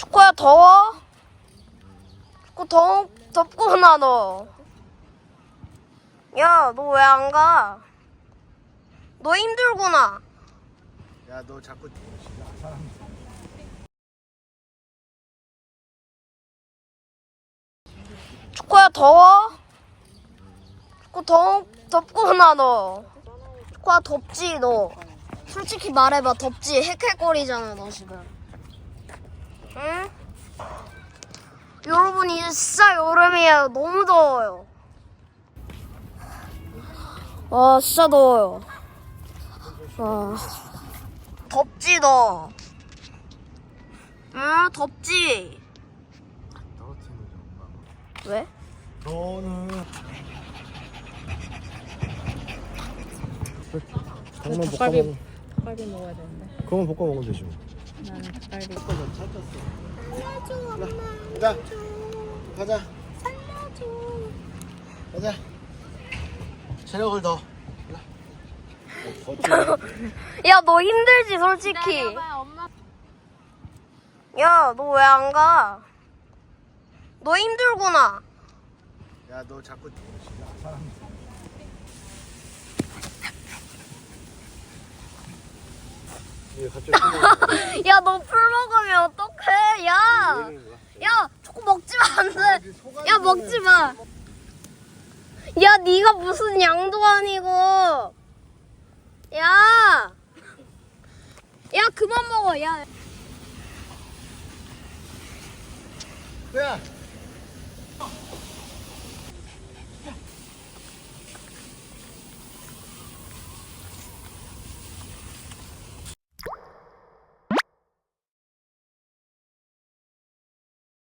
축구야 더워? 축구 더 덥구나 너. 야 너 왜 안 가? 너 힘들구나. 야 너 자꾸 축구야 더워? 축구 더 덥구나 너. 축구야 덥지 너. 솔직히 말해봐 덥지 헥헥거리잖아 너 지금. 응? 여러분 이제 진짜 여름이에요. 너무 더워요. 와 진짜 더워요. 와 덥지 너. 응 덥지. 떨어뜨리는 엄마 왜? 너는 닭갈비- 볶아 먹어야 되는데 그거만 볶아 먹으면 되지 뭐 나는 닭갈비 가자 가자 가자 체력을 더 야 너 힘들지 솔직히. 야 너 왜 안 가? 너 힘들구나. 야 너 자꾸 얘 갑자기 야너 풀 먹으면 어떡해? 야. 마 안 돼. 야 먹지 마. 야 네가 무슨 양도 아니고. 야. 야 그만 먹어 야. 야